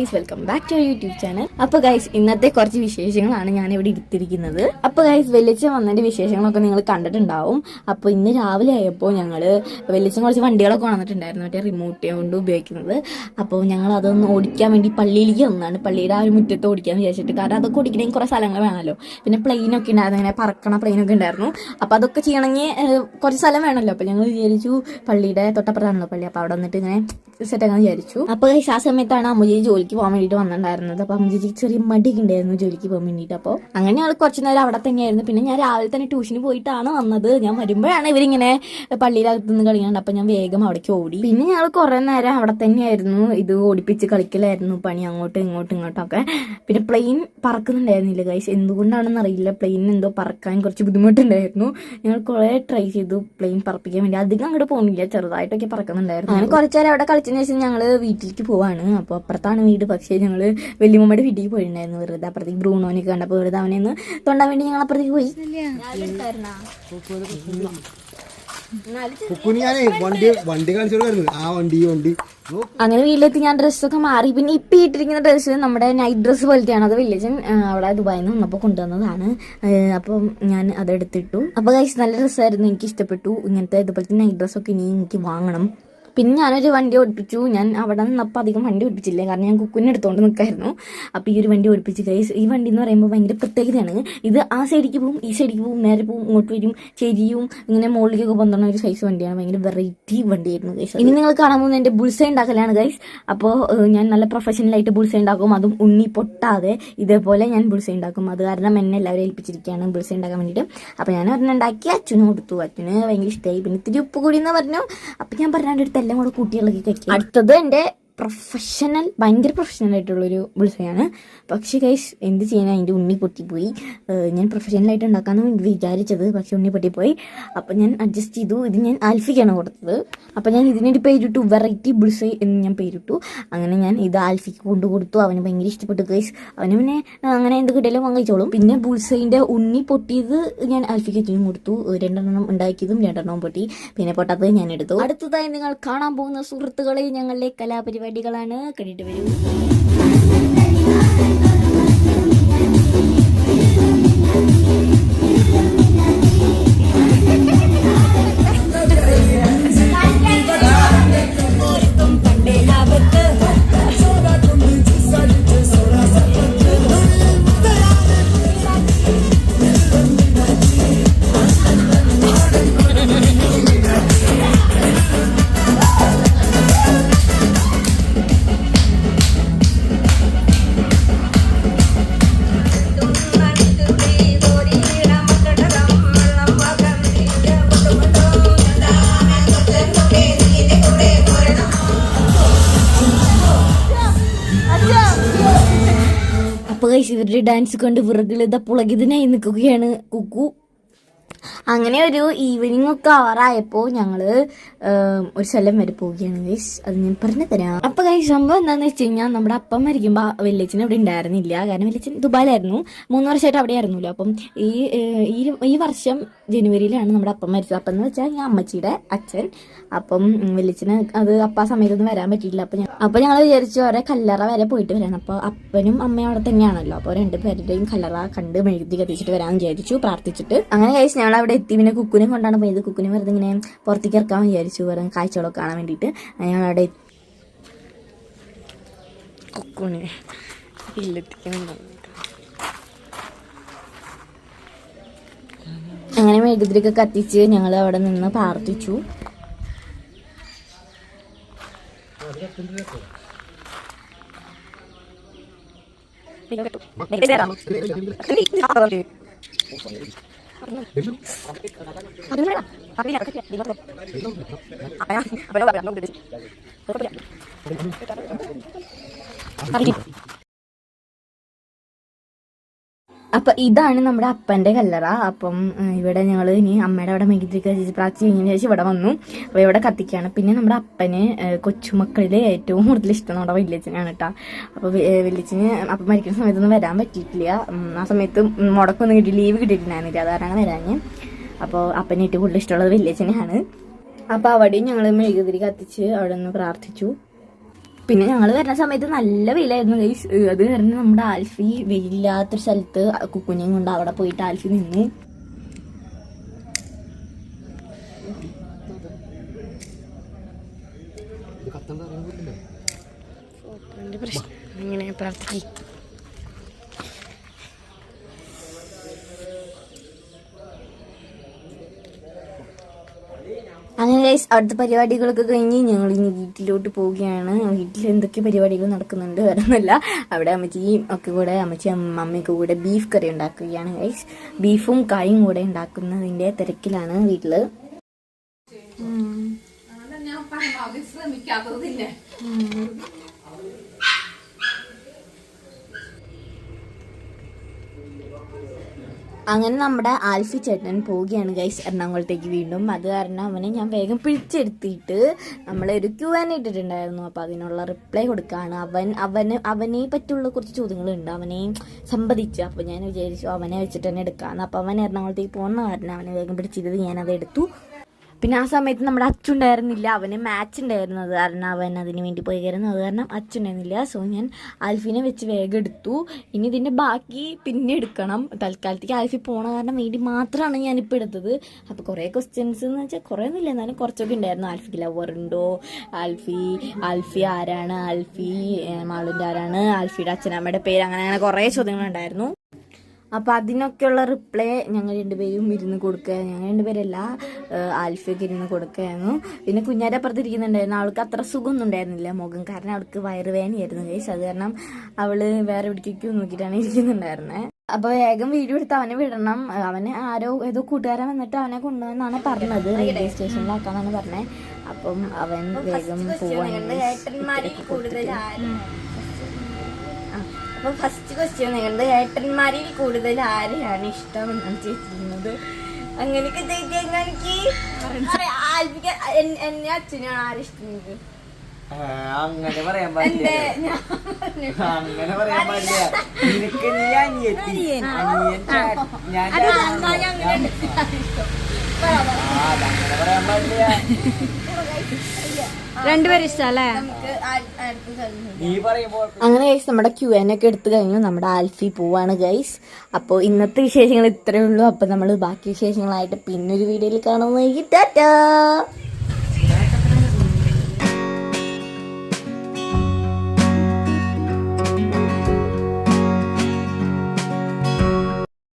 Guys welcome back to YouTube channel അപ്പൊ guys ഇന്നത്തെ കുറച്ച് വിശേഷങ്ങളാണ് ഞാൻ ഇവിടെ എടുത്തിരിക്കുന്നത്. അപ്പൊ ഗൈസ് വെളിച്ചം വന്നതിന്റെ വിശേഷങ്ങളൊക്കെ നിങ്ങൾ കണ്ടിട്ടുണ്ടാവും. അപ്പൊ ഇന്ന് രാവിലെ ആയപ്പോൾ ഞങ്ങൾ വെളിച്ചം കുറച്ച് വണ്ടികളൊക്കെ വന്നിട്ടുണ്ടായിരുന്നു മറ്റേ റിമോട്ട് കൊണ്ട് ഉപയോഗിക്കുന്നത്. അപ്പോൾ ഞങ്ങൾ അതൊന്ന് ഓടിക്കാൻ വേണ്ടി പള്ളിയിലേക്ക് വന്നതാണ് പള്ളിയുടെ ആ ഒരു മുറ്റത്ത് ഓടിക്കാൻ വിചാരിച്ചിട്ട്. കാരണം അതൊക്കെ ഓടിക്കണമെങ്കിൽ കുറേ സ്ഥലങ്ങൾ വേണമല്ലോ. പിന്നെ പ്ലെയിനൊക്കെ ഉണ്ടായിരുന്നു ഇങ്ങനെ പറക്കണ പ്ലെയിനൊക്കെ ഉണ്ടായിരുന്നു. അപ്പൊ അതൊക്കെ ചെയ്യണമെങ്കിൽ കുറച്ച് സ്ഥലം വേണമല്ലോ. അപ്പൊ ഞങ്ങൾ വിചാരിച്ചു പള്ളിയുടെ തൊട്ടപ്പുറത്താണല്ലോ പള്ളി. അപ്പൊ അവിടെ വന്നിട്ട് ഇങ്ങനെ സെറ്റ് ആക്കാൻ വിചാരിച്ചു. അപ്പൊ guys, ആ സമയത്താണ് അമ്മുജി ജോലിക്ക് പോകാൻ വേണ്ടിയിട്ട് വന്നിട്ടുണ്ടായിരുന്നത്. അപ്പൊ അമ്മുജിക്ക് ചെറിയ മടി ഉണ്ടായിരുന്നു ജോലിക്ക് പോകാൻ വേണ്ടിയിട്ട് അപ്പോൾ അങ്ങനെ ഞങ്ങൾ കുറച്ച് നേരം അവിടെ തന്നെയായിരുന്നു. പിന്നെ ഞാൻ രാവിലെ തന്നെ ട്യൂഷന് പോയിട്ടാണ് വന്നത്. ഞാൻ വരുമ്പോഴാണ് ഇവരിങ്ങനെ പള്ളിയിലകത്ത് നിന്ന് കളിക്കാണ്ട് അപ്പൊ ഞാൻ വേഗം അവിടേക്ക് ഓടി. പിന്നെ ഞങ്ങൾ കുറെ നേരം അവിടെ തന്നെയായിരുന്നു. ഇത് ഓടിപ്പിച്ച് കളിക്കലായിരുന്നു. പണി അങ്ങോട്ടും ഇങ്ങോട്ടും ഇങ്ങോട്ടും ഒക്കെ. പിന്നെ പ്ലെയിൻ പറക്കുന്നുണ്ടായിരുന്നില്ല ഗൈസ് എന്തുകൊണ്ടാണെന്ന് അറിയില്ല. പ്ലെയിൻ എന്തോ പറക്കാൻ കുറച്ച് ബുദ്ധിമുട്ടുണ്ടായിരുന്നു. ഞങ്ങൾ കുറെ ട്രൈ ചെയ്തു പ്ലെയിൻ പറപ്പിക്കാൻ വേണ്ടി. അധികം അങ്ങോട്ട് പോകുന്നില്ല ചെറുതായിട്ടൊക്കെ പറക്കുന്നുണ്ടായിരുന്നു. അങ്ങനെ കുറച്ച് നേരം അവിടെ കളിച്ചതിന് ശേഷം ഞങ്ങൾ വീട്ടിലേക്ക് പോവാണ്. അപ്പോൾ അപ്പുറത്താണ് വീട്. പക്ഷേ ഞങ്ങൾ വലിയമ്മയുടെ വീട്ടിൽ പോയിട്ടുണ്ടായിരുന്നു. വെറുതെ അപ്പുറത്തേക്ക് ബ്രൂണോനെ കണ്ടപ്പോൾ വെറുതെ അവനെ ഒന്ന് തൊണ്ടാൻ വേണ്ടി ഞങ്ങൾ അപ്പുറത്തേക്ക് പോയി. അങ്ങനെ വീട്ടിലെത്തി ഞാൻ ഡ്രസ്സൊക്കെ മാറി. പിന്നെ ഇപ്പം ഇട്ടിരിക്കുന്ന ഡ്രസ്സ് നമ്മുടെ നൈറ്റ് ഡ്രസ്സ് പോലത്തെയാണ്. അത് വില്ലേജൻ അവിടെ ദുബായിൽ നിന്ന് വന്നപ്പോൾ കൊണ്ടുവന്നതാണ്. അപ്പൊ അപ്പം ഞാൻ അതെടുത്തിട്ടു അപ്പോൾ കഴിച്ച് നല്ല ഡ്രസ്സായിരുന്നു എനിക്ക് ഇഷ്ടപ്പെട്ടു. ഇങ്ങനത്തെ ഇതുപോലത്തെ നൈറ്റ് ഡ്രസ്സൊക്കെ ഇനി എനിക്ക് വാങ്ങണം. പിന്നെ ഞാനൊരു വണ്ടി ഓടിപ്പിച്ചു. ഞാൻ അവിടെ നിന്നപ്പോൾ അധികം വണ്ടി ഓടിപ്പിച്ചില്ല. കാരണം ഞാൻ കുക്കുനെ എടുത്തുകൊണ്ട് നിൽക്കായിരുന്നു അപ്പോൾ ഈ ഒരു വണ്ടി ഓടിപ്പിച്ച് കൈസ് ഈ വണ്ടി എന്ന് പറയുമ്പോൾ ഭയങ്കര പ്രത്യേകതയാണ്. ഇത് ആ സൈഡിലേക്ക് പോവും ഈ സൈഡിലേക്ക് പോവും നേരെ പോവും ഇങ്ങോട്ട് വരും ചെരിയും ഇങ്ങനെ മുകളിലേക്കൊക്കെ പോകുന്ന ഒരു സൈസ് വണ്ടിയാണ്. ഭയങ്കര വെറൈറ്റി വണ്ടിയായിരുന്നു ഗൈസ് ഇനി നിങ്ങൾ കാണാൻ പോകുന്നത് എന്റെ ബുൾസൈ ഉണ്ടാക്കലാണ് ഗൈസ് അപ്പോൾ ഞാൻ നല്ല പ്രൊഫഷണലായിട്ട് ബുൾസൈ ഉണ്ടാക്കും. അതും ഉണ്ണി പൊട്ടാതെ ഇതേപോലെ ഞാൻ ബുൾസൈ ഉണ്ടാക്കും. അത് കാരണം എന്നെ എല്ലാവരും ഏൽപ്പിച്ചിരിക്കുകയാണ് ബുൾസൈ ഉണ്ടാക്കാൻ വേണ്ടിയിട്ട്. അപ്പോൾ ഞാൻ ഒരെണ്ണം ഉണ്ടാക്കി. അച്ഛനും കൊടുത്തു. അച്ഛന് ഭയങ്കര ഇഷ്ടമായി പിന്നെ ഇത്തിരി ഉപ്പ് കൂടി എന്ന് പറഞ്ഞു. അപ്പം ഞാൻ പറഞ്ഞാണ്ട് എല്ലാം കൂടെ കുട്ടികളൊക്കെ കഴിക്കും അടുത്തത് എന്റെ പ്രൊഫഷണൽ ഭയങ്കര പ്രൊഫഷണൽ ആയിട്ടുള്ളൊരു ബുൾസയാണ് പക്ഷേ ഗൈസ് എന്ത് ചെയ്യാൻ അതിന്റെ ഉണ്ണി പൊട്ടിപ്പോയി. ഞാൻ പ്രൊഫഷണലായിട്ട് ഉണ്ടാക്കാമെന്ന് വിചാരിച്ചത് പക്ഷെ ഉണ്ണി പൊട്ടിപ്പോയി. അപ്പം ഞാൻ അഡ്ജസ്റ്റ് ചെയ്തു. ഇത് ഞാൻ ആൽഫിക്കാണ് കൊടുത്തത്. അപ്പം ഞാൻ ഇതിനൊരു പേരിട്ടു. വെറൈറ്റി ബുൾസൈ എന്ന് ഞാൻ പേരിട്ടു. അങ്ങനെ ഞാൻ ഇത് ആൽഫിക്ക് കൊണ്ടു കൊടുത്തു. അവന് ഭയങ്കര ഇഷ്ടപ്പെട്ടു ഗൈസ് അവന് പിന്നെ അങ്ങനെ എന്ത് കിട്ടിയാലും വാങ്ങിച്ചോളും പിന്നെ ബുൾസൈന്റെ ഉണ്ണി പൊട്ടിയത് ഞാൻ ആൽഫിക്ക് അച്ഛനും കൊടുത്തു. രണ്ടെണ്ണം ഉണ്ടാക്കിയതും രണ്ടെണ്ണവും പൊട്ടി. പിന്നെ പൊട്ടാത്തത് ഞാൻ എടുത്തു. അടുത്തതായി നിങ്ങൾ കാണാൻ പോകുന്ന സുഹൃത്തുക്കളെ ഞങ്ങളുടെ കലാപരിപാടികളാണ് കണ്ടിട്ട് വരൂ ഇവരുടെ ഡാൻസ് കണ്ട് വിറകിലിത പുളകിതനായി നിൽക്കുകയാണ് കുക്കു. അങ്ങനെ ഒരു ഈവനിങ് ഒക്കെ ആറായപ്പോൾ ഞങ്ങൾ ഒരു സ്ഥലം വരെ പോവുകയാണ് ഗൈസ് അത് ഞാൻ പറഞ്ഞു തരാം. അപ്പൊ ഗൈസ് സംഭവം എന്താണെന്ന് വെച്ച് കഴിഞ്ഞാൽ നമ്മുടെ അപ്പം മരിക്കുമ്പോൾ വില്ലേജിന് അവിടെ ഉണ്ടായിരുന്നില്ല. കാരണം വില്ലേജ് ദുബായിലായിരുന്നു. മൂന്ന് വർഷമായിട്ട് അവിടെ ആയിരുന്നല്ലോ. അപ്പം ഈ ഈ വർഷം ജനുവരിയിലാണ് നമ്മുടെ അപ്പം മരിച്ചത്. അപ്പം എന്ന് വെച്ചാൽ ഞാൻ അമ്മച്ചിയുടെ അച്ഛൻ. അപ്പം വില്ലേജിന് അത് അപ്പ ആ സമയത്തൊന്നും വരാൻ പറ്റിയില്ല അപ്പം ഞാൻ അപ്പം ഞങ്ങൾ വിചാരിച്ചു അവരെ കല്ലറ വരെ പോയിട്ട് വരാൻ അപ്പോൾ അപ്പനും അമ്മയും അവിടെ തന്നെയാണല്ലോ. അപ്പോൾ രണ്ടുപേരുടെയും കല്ലറ കണ്ട് മെഴുതി കത്തിച്ചിട്ട് വരാമെന്ന് വിചാരിച്ചു പ്രാർത്ഥിച്ചിട്ട്. അങ്ങനെ കഴിച്ച് ഞങ്ങൾ അവിടെ എത്തി. പിന്നെ കുക്കുനെ കൊണ്ടാണ് പോയത്. കുക്കുനെ വെറുതെ ഇങ്ങനെ പുറത്തേക്ക് ഇറക്കാൻ വിചാരിച്ചു. വെറും കാഴ്ചകളൊക്കെ കാണാൻ വേണ്ടിയിട്ട്. ഞങ്ങൾ അവിടെ കുക്കുനെ അങ്ങനെ മെഴുകുതിരിയൊക്കെ കത്തിച്ച് ഞങ്ങൾ അവിടെ നിന്ന് പ്രാർത്ഥിച്ചു. അപ്പഴാ അപ്പഴാ നമുക്ക് അപ്പൊ ഇതാണ് നമ്മുടെ അപ്പന്റെ കല്ലറ. അപ്പം ഇവിടെ ഞങ്ങൾ ഇനി അമ്മയുടെ അവിടെ മെഴുകുതിരി കത്തിച്ച് പ്രാർത്ഥിച്ച് കഴിഞ്ഞതിന് ശേഷം ഇവിടെ വന്നു. അപ്പൊ ഇവിടെ കത്തിക്കാണ്. പിന്നെ നമ്മുടെ അപ്പന് കൊച്ചുമക്കളിൽ ഏറ്റവും കൂടുതൽ ഇഷ്ടം നമ്മുടെ വല്യച്ഛനാണ് കേട്ടോ അപ്പൊ വ- ഏഹ്, വല്യച്ഛന് അപ്പം മരിക്കുന്ന സമയത്തൊന്നും വരാൻ പറ്റിയിട്ടില്ല. ആ സമയത്ത് മുടക്കൊന്നും കിട്ടി ലീവ് കിട്ടിയിട്ടുണ്ടായിരുന്നില്ല. അതാരാണ് വരാഞ്ഞ്. അപ്പോൾ അപ്പന് ഏറ്റവും കൂടുതൽ ഇഷ്ടമുള്ളത് വല്യച്ഛനെയാണ് അപ്പോൾ അവിടെയും ഞങ്ങൾ മെഴുകുതിരി കത്തിച്ച് അവിടെ നിന്ന് പ്രാർത്ഥിച്ചു. പിന്നെ ഞങ്ങൾ വരുന്ന സമയത്ത് നല്ല വെയിലായിരുന്നു ഗൈസ് അത് കാരണം നമ്മുടെ ആൽഫി വെയിലില്ലാത്തൊരു സ്ഥലത്ത് കുക്കുഞ്ഞും കൊണ്ട് അവിടെ പോയിട്ട് ആൽഫി നിന്നു. പ്രശ്നം. ഇങ്ങനെ പ്രാർത്ഥിക്കും. ഗൈസ് അടുത്ത പരിപാടികളൊക്കെ കഴിഞ്ഞ് ഞങ്ങൾ ഇനി വീട്ടിലോട്ട് പോവുകയാണ്. വീട്ടിൽ എന്തൊക്കെ പരിപാടികൾ നടക്കുന്നുണ്ട് വരുന്നില്ല അവിടെ അമ്മച്ചിയും ഒക്കെ കൂടെ അമ്മച്ചി അമ്മയൊക്കെ കൂടെ ബീഫ് കറി ഉണ്ടാക്കുകയാണ് ഗൈസ് ബീഫും കായും കൂടെ ഉണ്ടാക്കുന്നതിന്റെ തിരക്കിലാണ് വീട്ടിൽ. അങ്ങനെ നമ്മുടെ ആൽഫി ചേട്ടൻ പോവുകയാണ് ഗൈസ് എറണാകുളത്തേക്ക് വീണ്ടും. അത് കാരണം അവനെ ഞാൻ വേഗം പിടിച്ചെടുത്തിട്ട് നമ്മളൊരു ക്യൂ ആൻ ഇട്ടിട്ടുണ്ടായിരുന്നു. അപ്പോൾ അതിനുള്ള റിപ്ലൈ കൊടുക്കുകയാണ് അവൻ. അവന് അവനെ പറ്റിയുള്ള കുറച്ച് ചോദ്യങ്ങളുണ്ട്. അവനെ സംബന്ധിച്ച്. അപ്പോൾ ഞാൻ വിചാരിച്ചു അവനെ വെച്ചിട്ട് തന്നെ എടുക്കാമെന്ന് അപ്പോൾ അവൻ എറണാകുളത്തേക്ക് പോകുന്ന കാരണം അവനെ വേഗം പിടിച്ചത് ഞാനത് എടുത്തു. പിന്നെ ആ സമയത്ത് നമ്മുടെ അച്ഛണ്ടായിരുന്നില്ല അവന് മാച്ച് ഉണ്ടായിരുന്നു അത് കാരണം അവൻ അതിന് വേണ്ടി പോയി കയറുന്നു അത് കാരണം അച്ഛണ്ടായിരുന്നില്ല സോ ഞാൻ ആൽഫിനെ വെച്ച് വേഗം എടുത്തു. ഇനി ഇതിന്റെ ബാക്കി പിന്നെ എടുക്കണം. തൽക്കാലത്തേക്ക് ആൽഫി പോണ കാരണം വേണ്ടി മാത്രമാണ് ഞാനിപ്പോൾ എടുത്തത്. അപ്പോൾ കുറേ ക്വസ്റ്റ്യൻസ് എന്ന് വെച്ചാൽ കുറേ ഒന്നുമില്ല എന്നാലും കുറച്ചൊക്കെ ഉണ്ടായിരുന്നു. ആൽഫിക്ക് ലവർ ഉണ്ടോ? ആൽഫി ആൽഫി ആരാണ്? ആൽഫി മാളുന്റെ ആരാണ്? ആൽഫിയുടെ അച്ഛനമ്മയുടെ പേര് അങ്ങനെ അങ്ങനെ കുറേ ചോദ്യങ്ങളുണ്ടായിരുന്നു. അപ്പോൾ അതിനൊക്കെയുള്ള റിപ്ലൈ ഞങ്ങൾ രണ്ടുപേരും ഇരുന്ന് കൊടുക്കുക ഞങ്ങൾ രണ്ടുപേരല്ല ആൽഫിയൊക്കെ ഇരുന്ന് കൊടുക്കുകയായിരുന്നു. പിന്നെ കുഞ്ഞാരെ അപ്പുറത്തിരിക്കുന്നുണ്ടായിരുന്നു. അവൾക്ക് അത്ര സുഖമൊന്നും ഉണ്ടായിരുന്നില്ല മുഖം. കാരണം അവൾക്ക് വയറുവേനയായിരുന്നു കേസ് അത് കാരണം അവൾ വേറെ എവിടേക്കൊക്കെ നോക്കിയിട്ടാണ് ഇരിക്കുന്നുണ്ടായിരുന്നത് അപ്പോൾ വേഗം വീഡിയോ എടുത്ത് അവനെ വിടണം. അവന് ആരോ ഏതോ കൂട്ടുകാരൻ വന്നിട്ട് അവനെ കൊണ്ടുവന്നാണ് പറഞ്ഞത്. റെയിൽവേ സ്റ്റേഷനിലാക്കാന്നാണ് പറഞ്ഞത് അപ്പം അവൻ വേഗം പോവാൻ അപ്പൊ ഫസ്റ്റ് ക്വസ്റ്റ്യൻ നിങ്ങളുടെ ഏട്ടന്മാരിൽ കൂടുതൽ ആരെയാണ് ഇഷ്ടം എന്നാണ് ചോദിച്ചിരുന്നത് അങ്ങനെയൊക്കെ ചോദിക്കാൻ എനിക്ക് ആൽബിക്ക എന്നെ അച്ഛനാണ് ആരിഷ്ടം നിങ്ങൾക്ക് അങ്ങനെ പറയാൻ പാടില്ല. അങ്ങനെ പറയാൻ പാടില്ല. നിനക്ക് നീ അനിയത്തി. അനിയൻ. ഞാൻ ചേട്ടനാണ്. ആ, അതങ്ങനെ പറയാൻ പാടില്ല. രണ്ടുപേരും ഇഷ്ടല്ലേ? അങ്ങനെ ഗൈസ് നമ്മുടെ ക്യു എൻ ഒക്കെ എടുത്തു കഴിഞ്ഞു. നമ്മുടെ ആൽഫി പോവാണ് ഗൈസ് അപ്പോൾ ഇന്നത്തെ വിശേഷങ്ങൾ ഇത്രയേ ഉള്ളൂ. അപ്പോൾ നമ്മൾ ബാക്കി വിശേഷങ്ങളായിട്ട് പിന്നൊരു വീഡിയോയിൽ കാണുന്നതായിരിക്കും. ടാറ്റാ!